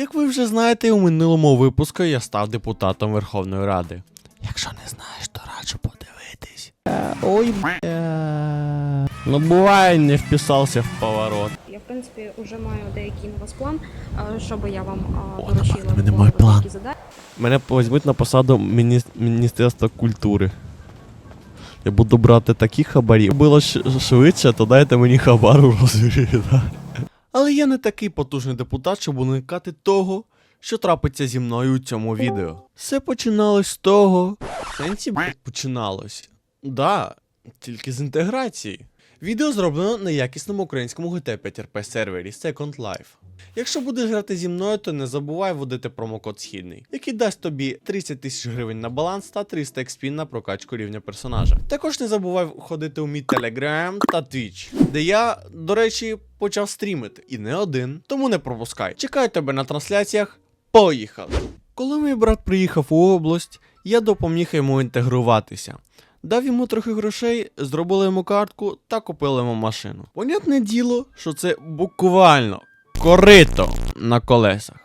Як ви вже знаєте, у минулому випуску я став депутатом Верховної Ради. Якщо не знаєш, то раджу подивитись. Ой, бля. Ну буває, не вписався в поворот. Я, в принципі, вже маю деякий на вас план, а, щоб я вам а, О, доручила мене має план. Мене візьмуть на посаду міні... Міністерства культури. Я буду брати такі хабарі. Було швидше, то дайте мені хабар у розмірі, да? Але я не такий потужний депутат, щоб уникати того, що трапиться зі мною у цьому відео. Все починалось з того. В сенсі блядь, починалось. Да, тільки з інтеграції. Відео зроблено на якісному українському GT 5RP сервері Second Life. Якщо будеш грати зі мною, то не забувай вводити промокод східний, який дасть тобі 30 тисяч гривень на баланс та 300 XP на прокачку рівня персонажа. Також не забувай входити у мій Telegram та Twitch, де я, до речі, почав стрімити і не один, тому не пропускай. Чекаю тебе на трансляціях. Поїхали! Коли мій брат приїхав у область, я допоміг йому інтегруватися. Дав йому трохи грошей, зробили йому картку та купили йому машину. Понятне діло, що це буквально корито на колесах.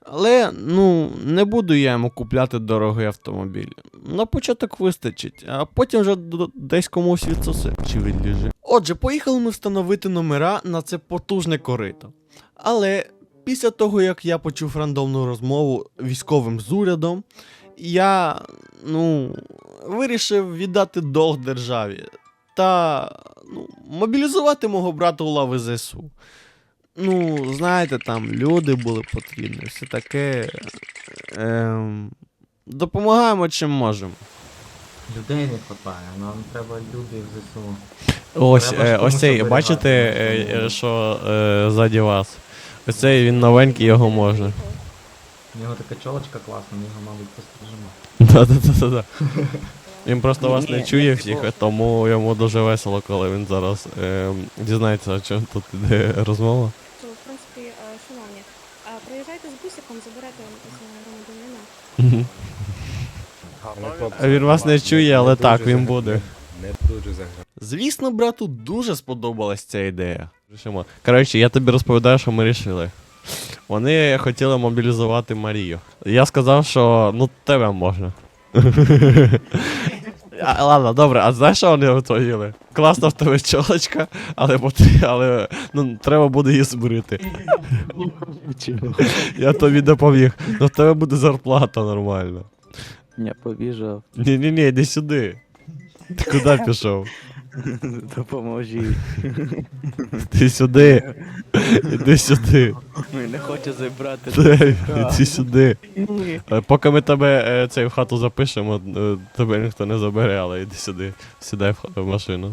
Але ну не буду я йому купляти дорогий автомобіль. На початок вистачить, а потім вже десь комусь відсосе чи відліже. Отже, поїхали ми встановити номера на це потужне корито. Але після того, як я почув рандомну розмову військовим з урядом, я ну, вирішив віддати долг державі та ну, мобілізувати мого брата у лави ЗСУ. Ну, знаєте, там люди були потрібні, все таке. Ем, допомагаємо чим можемо. Людей не вистачає, нам треба люди в ЗСУ. Ось, Треба е, ось цей, бачите, е, е, що е, ззаді вас. Ось цей він новенький, його можна. У нього така чолочка класна, ми його, мабуть, пострижемо. Да-да-да-да. Він просто вас не чує всіх, тому йому дуже весело, коли він зараз е, дізнається, о чому тут іде розмова. То, в принципі, е, шановні, е, приїжджайте з бусиком, заберете громадянина. А Він вас не чує, але так, він буде. Не дуже заграв. Звісно, брату дуже сподобалась ця ідея. Рішимо. Коротше, я тобі розповідаю, що ми рішили. Вони хотіли мобілізувати Марію. Я сказав, що ну тебе можна. А, ладно, добре, а знаєш, що вони відповіли? Класна в тебе чолочка, але, потр- але ну, треба буде її збрити. Я тобі допоміг. Ну в тебе буде зарплата нормальна. Я побіжав. Ні-ні-ні, іди сюди. Ти куди пішов? Допоможіть. Іди сюди. Іди сюди. Ми не хоче забрати. Іди сюди. Ні. Е, Поки ми тебе е, цей в хату запишемо, е, тебе ніхто не забере, але іди сюди. Сідай в, ха- в машину.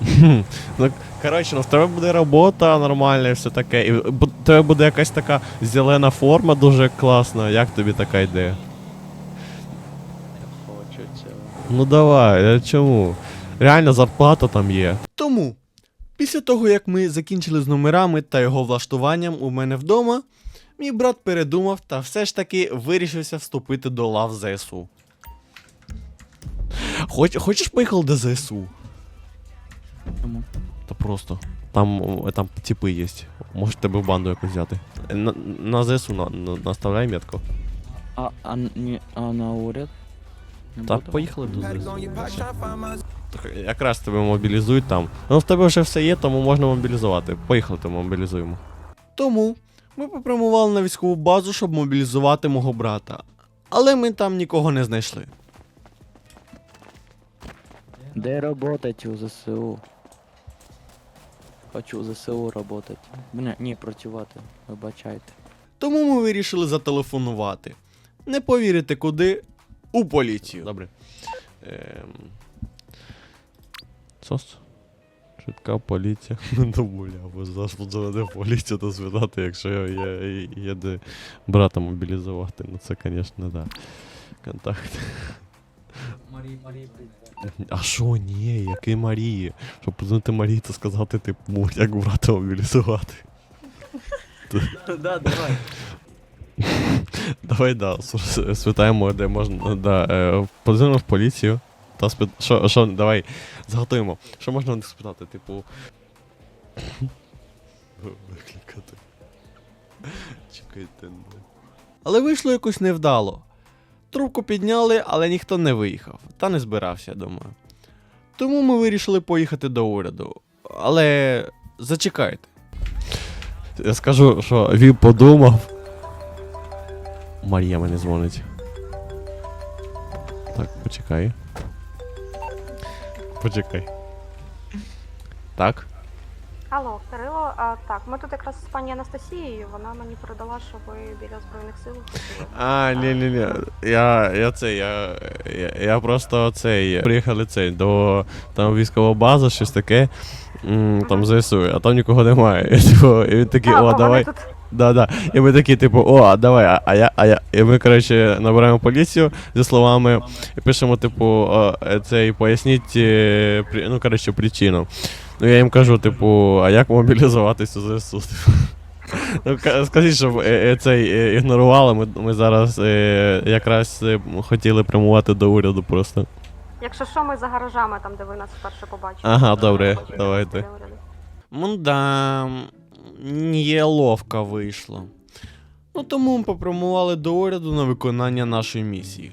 ну, коротше, ну в тебе буде робота нормальна і все таке. І бу- в тебе буде якась така зелена форма дуже класна. Як тобі така ідея? Хочу цього. Ну давай, а чому? Реально зарплата там є. Тому, після того як ми закінчили з номерами та його влаштуванням у мене вдома, мій брат передумав та все ж таки вирішився вступити до лав ЗСУ. Хоч, хочеш поїхали до ЗСУ? Чому? Та просто. Там, там типи є. Може тебе в банду якусь взяти. На, на ЗСУ на, на, наставляй метку. А, а, ні, а на уряд? Не Та поїхали до ЗСУ. Якраз тебе мобілізують там. Ну в тебе вже все є, тому можна мобілізувати. Поїхали, то мобілізуємо. Тому ми попрямували на військову базу, щоб мобілізувати мого брата. Але ми там нікого не знайшли. Де работать у ЗСУ? Хочу у ЗСУ работать. Мене, ні, працювати. Вибачайте. Тому ми вирішили зателефонувати. Не повірите куди? У поліцію. Добре. Ем... Сос. Швидка поліція. Ну, бля, бо зараз подзвонити поліцію та звідати, якщо я, я, їде брата мобілізувати. Ну це, звісно, да. Контакт. Марі, Марі, А що, ні, який Марії? Щоб подзвонити Марії, то сказати, типу, як брата мобілізувати. Да, давай. Давай, да, с- спитаємо, де можна. Да, е, подзвонимо в поліцію. Та спит... Що, що, давай, заготуємо. Що можна них спитати, типу. Викликати. Чекайте. ну. Але вийшло якось невдало. Трубку підняли, але ніхто не виїхав. Та не збирався, думаю. Тому ми вирішили поїхати до уряду. Але зачекайте. Я скажу, що він подумав. Марія мене дзвонить. Так, почекай. Почекай. Так. Алло, Кирило, а, так, ми тут якраз з пані Анастасією, вона мені передала, що ви біля Збройних сил ходили. А, ні, ні, ні. Я, я це, я, я, я просто цей. Приїхали цей до там військова база, щось таке. м, Там ЗСУ, а там нікого немає. І, типу, і він такий, А, о, вони давай. тут Да, да. І ми такі, типу, о, давай, а, а я, а я. І ми, коротше, набираємо поліцію зі словами і пишемо, типу, о, е, цей, поясніть, е, при- ну, коротше, причину. Ну, я їм кажу, типу, а як мобілізуватися у ЗСУ? Типу. Ну, ка- скажіть, щоб е, е, цей е, ігнорували, ми, ми зараз е, якраз е, хотіли прямувати до уряду просто. Якщо що, ми за гаражами, там, де ви нас вперше побачили. Ага, добре, давайте. Ну да, неловко вийшло. Ну тому ми попрямували до уряду на виконання нашої місії.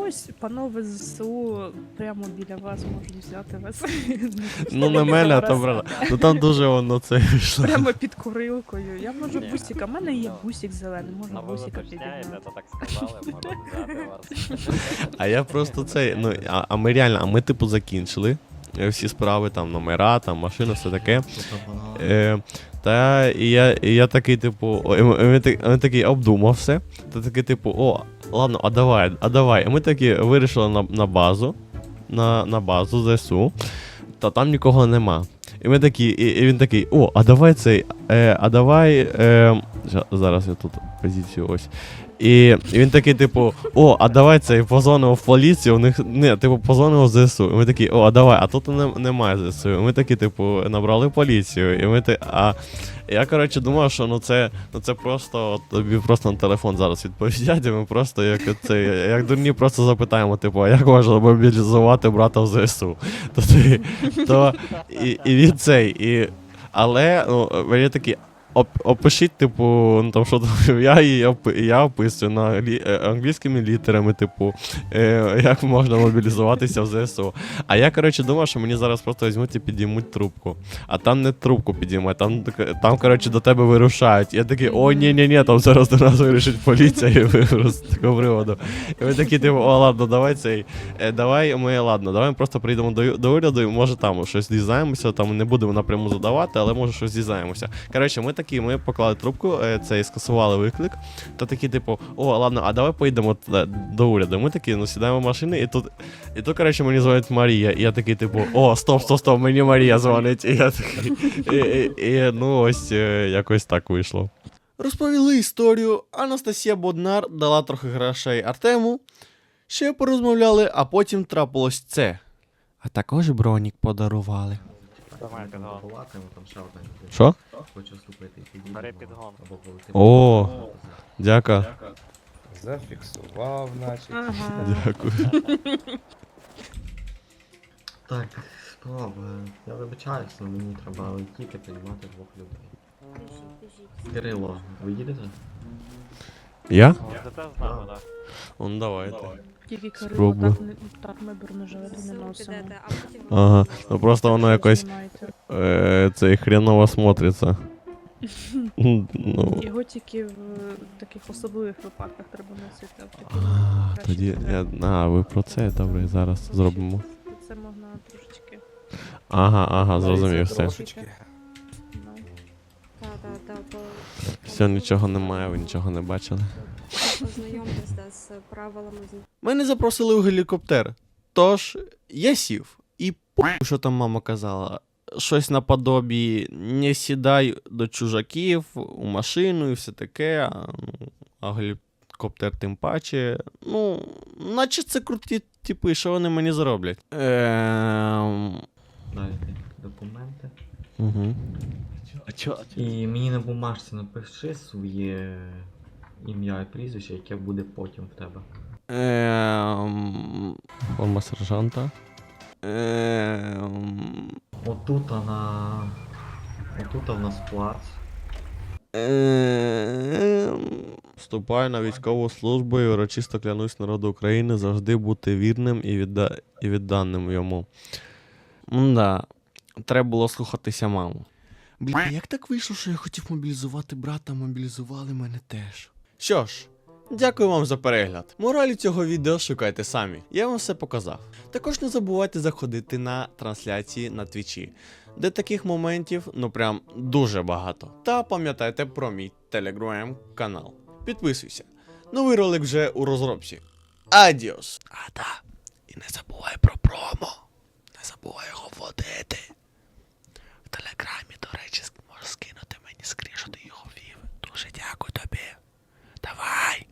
Ось, панове з ЗСУ прямо біля вас можуть взяти вас. Ну не мене, а там правда. Ну там дуже воно це вийшло. Прямо під курилкою. Я можу Ні. бусика. У мене є бусик зелений, Ну уточняєте, підігнати. то так сказали, можу взяти вас. А я просто цей, ну, а, а ми реально, а ми типу закінчили всі справи, там номера, там машина, все таке. Е, та і я, і я такий, типу, о, і ми, ми, так- такий обдумав все. Та такий, типу, о, ладно, а давай, а давай. І ми такі вирішили на, на базу, на, на базу ЗСУ, та там нікого нема. І ми такі, і, і він такий, о, а давай цей, е, а давай. Е, зараз я тут позицію ось. І, він такий, типу, о, а давай цей позвонимо в поліцію, у них. Не, типу, позвонимо в ЗСУ. І ми такі, о, а давай, а тут не, немає ЗСУ. І ми такі, типу, набрали поліцію. І ми та, а я, коротше, думав, що ну це, ну це просто от, тобі просто на телефон зараз відповідять, і ми просто як це, як дурні просто запитаємо, типу, а як можна мобілізувати брата в ЗСУ? То, ти, то і, і він цей, і. Але ну, мені такі. Оп, опишіть, типу, ну там що я опи, я описую на е, англійськими літерами, типу, е, як можна мобілізуватися в ЗСУ. А я, коротше, думав, що мені зараз просто візьмуть і підіймуть трубку. А там не трубку підіймають, там, там коротше, до тебе вирушають. Я такий, о, ні, ні, ні, там зараз до нас вирішить поліція і ви з такого приводу. І ми такі, типу, о, ладно, давай цей. Е, давай ми, ладно, давай ми просто прийдемо до, до уряду, і може там щось дізнаємося, там не будемо напряму задавати, але може щось дізнаємося. Коротше, ми такі, ми поклали трубку, е, цей скасували виклик. То такі, типу, о, ладно, а давай поїдемо до уряду. Ми такі, ну сідаємо в машини, і тут, і тут, коротше, мені дзвонить Марія. І я такий, типу, о, стоп, стоп, стоп, мені Марія дзвонить. І я такий. І, і, і ну ось е, якось так вийшло. Розповіли історію. Анастасія Боднар дала трохи грошей Артему. Ще порозмовляли, а потім трапилось це. А також бронік подарували. Давай, підгон. Балакаємо, там ще одна людина. Що? Хочу слухати підійдемо. Бери підгон. Або полетимо. О. Дяка. Зафіксував, значить. Дякую. Так, стоп, е, я вибачаюсь, але мені треба летіти, приймати двох людей. Кирило, ви їдете? Я? Їздите з нами, так? Ну давайте. Тільки Кирило, Спробую. так, не, так ми бронежилети не носимо. підете, а потім Ага. Ну просто воно якось Знімайте. е, це хреново смотриться. Ну. Його тільки в таких особливих випадках треба носити. а в таких А, краще тоді. не Я, треба. а, ви про це добре, зараз зробимо. Це можна трошечки. Ага, ага, зрозумів все. Трошечки. Ну. та, та, та, по, Все, нічого немає, ви нічого не бачили. Познайомтесь з правилами Мене запросили у гелікоптер. Тож я сів. І по що там мама казала. Щось наподобі не сідай до чужаків у машину і все таке. А, ну, а гелікоптер тим паче. Ну, наче це круті типи, що вони мені зроблять. Ем... Дайте документи. Угу. А чо? І мені на бумажці напиши своє ім'я і прізвище, яке буде потім в тебе. Ем... Форма сержанта. Ем... Отут на. Отут в нас плац. Вступаю на військову службу і урочисто клянусь народу України завжди бути вірним і, відда... і відданим йому. Да, треба було слухатися маму. Бля, як так вийшло, що я хотів мобілізувати брата, мобілізували мене теж. Що ж, дякую вам за перегляд. Моралі цього відео шукайте самі. Я вам все показав. Також не забувайте заходити на трансляції на твічі, де таких моментів ну прям дуже багато. Та пам'ятайте про мій телеграм канал. Підписуйся. Новий ролик вже у розробці. Адіос! А та, і не забувай про промо. Не забувай його вводити. В телеграмі, до речі, можеш скинути мені скріншоти його вів. Дуже дякую тобі. Давай.